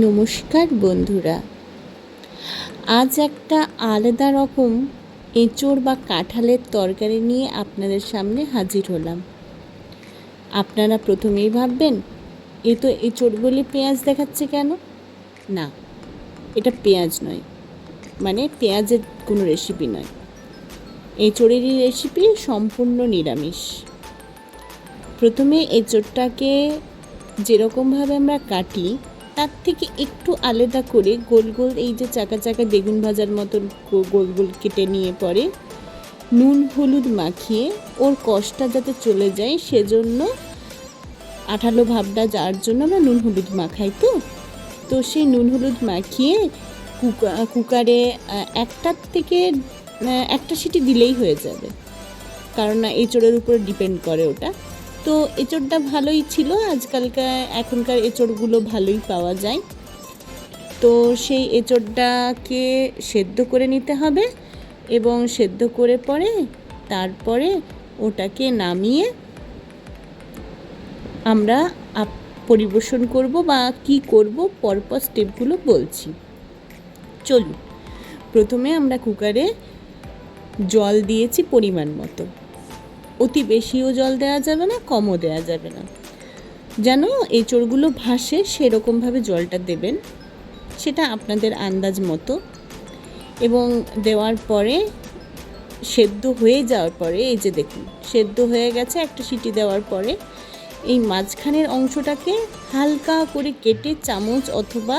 নমস্কার বন্ধুরা। আজ একটা আলাদা রকম এঁচোড় বা কাঁঠালের তরকারি নিয়ে আপনাদের সামনে হাজির হলাম। আপনারা প্রথমেই ভাববেন, এ তো এঁচোড় বলে পেঁয়াজ দেখাচ্ছে কেন? না, এটা পেঁয়াজ নয় মানে পেঁয়াজের কোনো রেসিপি নয়। এঁচোড়েরই রেসিপি সম্পূর্ণ নিরামিষ। প্রথমে এঁচোড়টাকে যেরকমভাবে আমরা কাটি তার থেকে একটু আলাদা করে গোল গোল এই যে চাকা চাকা বেগুন ভাজার মতন গোল গোল কেটে নিয়ে পরে নুন হলুদ মাখিয়ে ওর কষটা যাতে চলে যায় সেজন্য আঠালো ভাবটা যার জন্য আমরা নুন হলুদ মাখাই তো। তো সেই নুন হলুদ মাখিয়ে কুকা কুকারে একটার থেকে একটা সিটি দিলেই হয়ে যাবে। কারণ না, এঁচড়ের উপর ডিপেন্ড করে ওটা। তো এঁচড়টা ভালোই ছিল। আজকালকার এখনকার এঁচড়গুলো ভালোই পাওয়া যায়। তো সেই এঁচড়টাকে সেদ্ধ করে নিতে হবে এবং সেদ্ধ করে পরে তারপরে ওটাকে নামিয়ে আমরা পরিবেশন করব বা কি করব পরপর স্টেপগুলো বলছি। চলুন, প্রথমে আমরা কুকারে জল দিয়েছি পরিমাণ মতো। অতি বেশিও জল দেওয়া যাবে না, কমও দেওয়া যাবে না। যেন এঁচড়গুলো ভাসে সেরকমভাবে জলটা দেবেন, সেটা আপনাদের আন্দাজ মতো। এবং দেওয়ার পরে, সেদ্ধ হয়ে যাওয়ার পরে, এই যে দেখুন, সেদ্ধ হয়ে গেছে একটা সিটি দেওয়ার পরে, এই মাঝখানের অংশটাকে হালকা করে কেটে চামচ অথবা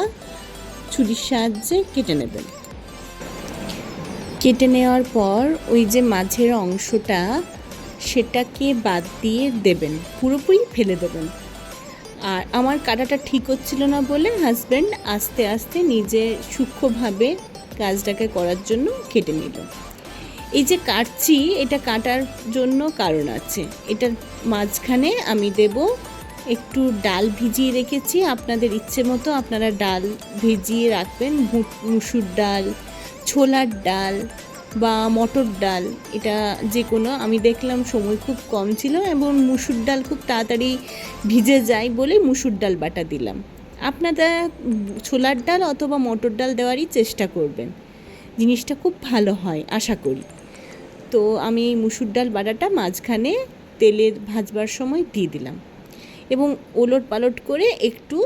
ছুরির সাহায্যে কেটে নেবেন। কেটে নেওয়ার পর, ওই যে মাঝের অংশটা সেটাকে বাদ দিয়ে দেবেন, পুরোপুরি ফেলে দেবেন। আর আমার কাটাটা ঠিক হচ্ছিল না বলে হাজব্যান্ড আস্তে আস্তে নিজে সূক্ষ্মভাবে কাজটাকে করার জন্য কেটে নিল। এই যে কাটছি, এটা কাটার জন্য কারণ আছে। এটার মাঝখানে আমি দেব একটু ডাল ভিজিয়ে রেখেছি। আপনাদের ইচ্ছে মতো আপনারা ডাল ভিজিয়ে রাখবেন। মুসুর ডাল, ছোলার ডাল বা মটর ডাল, এটা যে কোনো। আমি দেখলাম সময় খুব কম ছিল এবং মুসুর ডাল খুব তাড়াতাড়ি ভিজে যায় বলে মুসুর ডাল বাটা দিলাম। আপনারা ছোলার ডাল অথবা মটর ডাল দেওয়ারই চেষ্টা করবেন। জিনিসটা খুব ভালো হয়, আশা করি। তো আমি মুসুর ডাল বাটাটা মাঝখানে তেলের ভাজবার সময় দিয়ে দিলাম এবং ওলট পালট করে একটু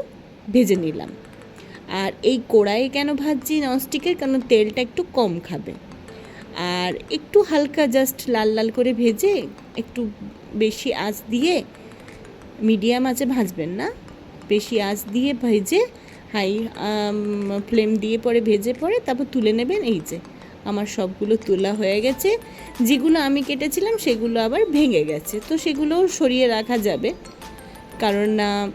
ভেজে নিলাম। আর এই কড়াইয়ে কেন ভাজছি ননস্টিকের? কারণ তেলটা একটু কম খাবে। আর একটু হালকা জাস্ট লাল লাল করে ভেজে একটু বেশি আঁচ দিয়ে মিডিয়াম আঁচে ভাজবেন না। বেশি আঁচ দিয়ে ভেজে হাই ফ্লেম দিয়ে পরে ভেজে পরে তারপর তুলে নেবেন এই যে। আমার সবগুলো তোলা হয়ে গেছে। যেগুলো আমি কেটেছিলাম সেগুলো আবার ভেঙে গেছে। তো সেগুলোও সরিয়ে রাখা যাবে। কারণ না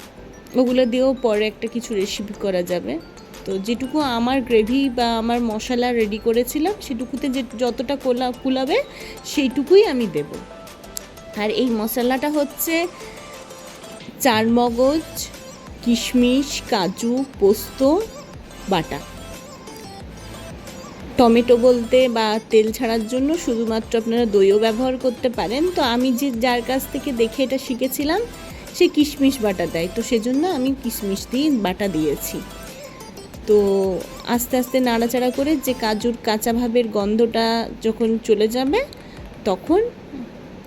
ওগুলো দিয়েও পরে একটা কিছু রেসিপি করা যাবে। তো যেটুকু আমার গ্রেভি বা আমার মশলা রেডি করেছিলাম, সেটুকুতে যে যতটা কোলা, কুলাবে, সেইটুকুই আমি দেব। আর এই মশলাটা হচ্ছে চার মগজ, কিশমিশ, কাজু, পোস্ত, বাটা। টমেটো বলতে বা তেল ছাড়ার জন্য শুধুমাত্র আপনারা দইও ব্যবহার করতে পারেন। তো আমি যে, যার কাছ থেকে দেখে এটা শিখেছিলাম, সে কিশমিশ বাটা দেয়। তো সেজন্য আমি কিশমিশ দিয়ে বাটা দিয়েছি। তো আস্তে আস্তে নাড়াচাড়া করে যে কাজুর কাঁচা ভাবের গন্ধটা যখন চলে যাবে, তখন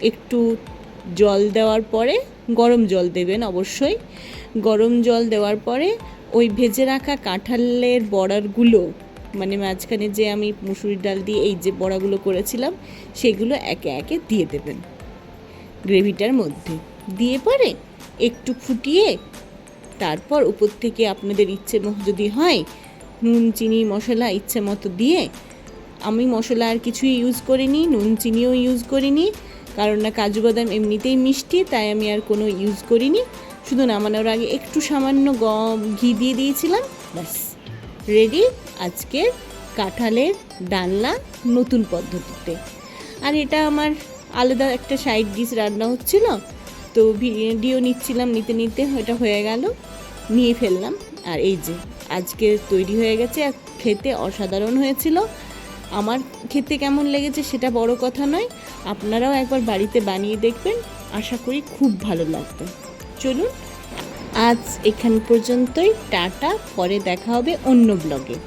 একটু জল দেওয়ার পরে গরম জল দেবেন অবশ্যই। গরম জল দেওয়ার পরে ওই ভেজে রাখা কাঁঠালের বড়ারগুলো মানে মাঝখানে যে আমি মুসুরির ডাল দিয়ে এই যে বড়াগুলো করেছিলাম, সেগুলো একে একে দিয়ে দেবেন গ্রেভিটার মধ্যে। দিয়ে পরে একটু ফুটিয়ে তারপর উপর থেকে আপনাদের ইচ্ছে মতো যদি হয়, নুন, চিনি, মশলা ইচ্ছে মতো দিয়ে আমি মশলা আর কিছুই ইউজ করিনি, নুন, চিনিও ইউজ করিনি, কারণ না কাজু বাদাম এমনিতেই মিষ্টি, তাই আমি আর কোনো ইউজ করিনি। শুধু নামানোর আগে একটু সামান্য গম, ঘি দিয়ে দিয়েছিলাম, ব্যাস। রেডি আজকের কাঁঠালের ডালনা নতুন পদ্ধতিতে। আর এটা আমার আলাদা একটা সাইড ডিশ রান্না হচ্ছিল তো ভিডিও নিচ্ছিলাম, নিতে নিতে এটা হয়ে গেল। নিয়ে ফেললাম। আর এই যে, আজকে তৈরি হয়ে গেছে, আর খেতে অসাধারণ হয়েছিল। আমার খেতে কেমন লেগেছে সেটা বড় কথা নয়, আপনারাও একবার বাড়িতে বানিয়ে দেখবেন। আশা করি খুব ভালো লাগবে। চলুন, আজ এখান পর্যন্তই। টাটা, পরে দেখা হবে অন্য ব্লগে।